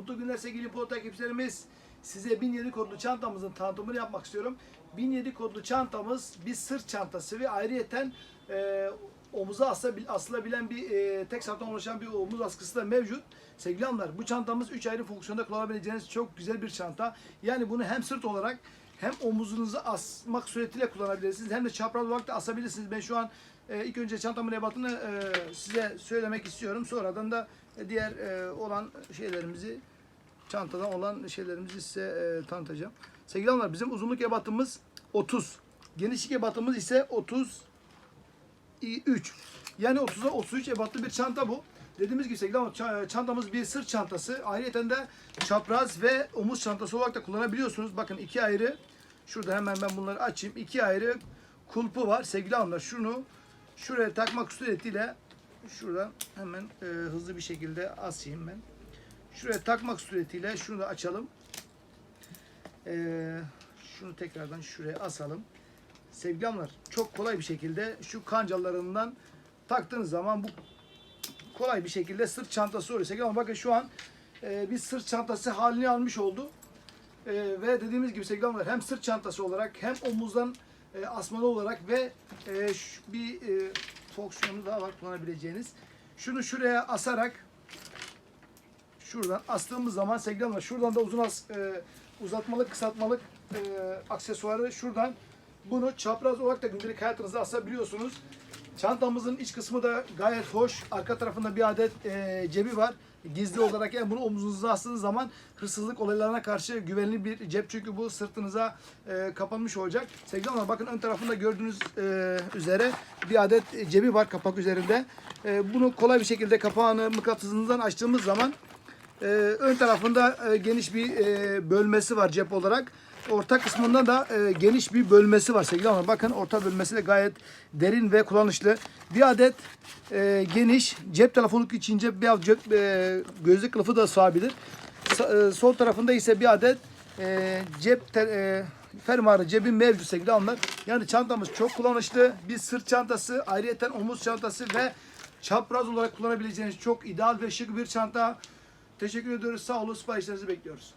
Mutlu günler sevgili Polo takipçilerimiz. Size 1007 kodlu çantamızın tanıtımını yapmak istiyorum. 1007 kodlu çantamız bir sırt çantası ve ayrıyeten e, omuza asabil- asılabilen bir e, tek sattan oluşan bir omuz askısı da mevcut. Sevgili hanımlar bu çantamız 3 ayrı fonksiyonda kullanabileceğiniz çok güzel bir çanta. Yani bunu hem sırt olarak hem omuzunuza asmak suretiyle kullanabilirsiniz hem de çapraz olarak da asabilirsiniz. Ben şu an e, ilk önce çantamın ebatını e, size söylemek istiyorum. Sonradan da e, diğer e, olan şeylerimizi çantadan olan şeylerimizi size e, tanıtacağım. Sevgili hanımlar bizim uzunluk ebatımız 30. Genişlik ebatımız ise 33. Yani 30'a 33 ebatlı bir çanta bu. Dediğimiz gibi sevgili çantamız bir sırt çantası. Ayrıca de çapraz ve omuz çantası olarak da kullanabiliyorsunuz. Bakın iki ayrı şurada hemen ben bunları açayım. İki ayrı kulpu var sevgili hanımlar. Şunu şuraya takmak suretiyle şuradan hemen e, hızlı bir şekilde asayım ben. Şuraya takmak suretiyle şunu da açalım. Ee, şunu tekrardan şuraya asalım. Sevgili hanımlar çok kolay bir şekilde şu kancalarından taktığınız zaman bu kolay bir şekilde sırt çantası. Sevgili hanımlar bakın şu an e, bir sırt çantası halini almış oldu. E, ve dediğimiz gibi sevgili hanımlar hem sırt çantası olarak hem omuzdan e, asmalı olarak ve e, şu- bir e, fonksiyonu daha var kullanabileceğiniz. Şunu şuraya asarak şuradan astığımız zaman sevgili hanımlar şuradan da uzun as, e, uzatmalık kısaltmalık e, aksesuarı şuradan bunu çapraz olarak da gündelik hayatınızda asabiliyorsunuz. Çantamızın iç kısmı da gayet hoş. Arka tarafında bir adet e, cebi var. Gizli olarak yani bunu omuzunuza astığınız zaman hırsızlık olaylarına karşı güvenli bir cep çünkü bu sırtınıza e, kapanmış olacak. Sevgili hanımlar bakın ön tarafında gördüğünüz e, üzere bir adet cebi var kapak üzerinde. E, bunu kolay bir şekilde kapağını mıknatısından açtığımız zaman ee, ön tarafında e, geniş bir e, bölmesi var cep olarak. Orta kısmında da e, geniş bir bölmesi var sevgili hanımlar. Bakın orta bölmesi de gayet derin ve kullanışlı. Bir adet e, geniş cep telefonu için cep, bir cep e, gözlük kılıfı da sığabilir. Sa- e, sol tarafında ise bir adet e, cep te, e, fermuarı cebi mevcut sevgili hanımlar. Yani çantamız çok kullanışlı. Bir sırt çantası, ayrıyeten omuz çantası ve çapraz olarak kullanabileceğiniz çok ideal ve şık bir çanta. Teşekkür ediyoruz. Sağ olun. Siparişlerinizi bekliyoruz.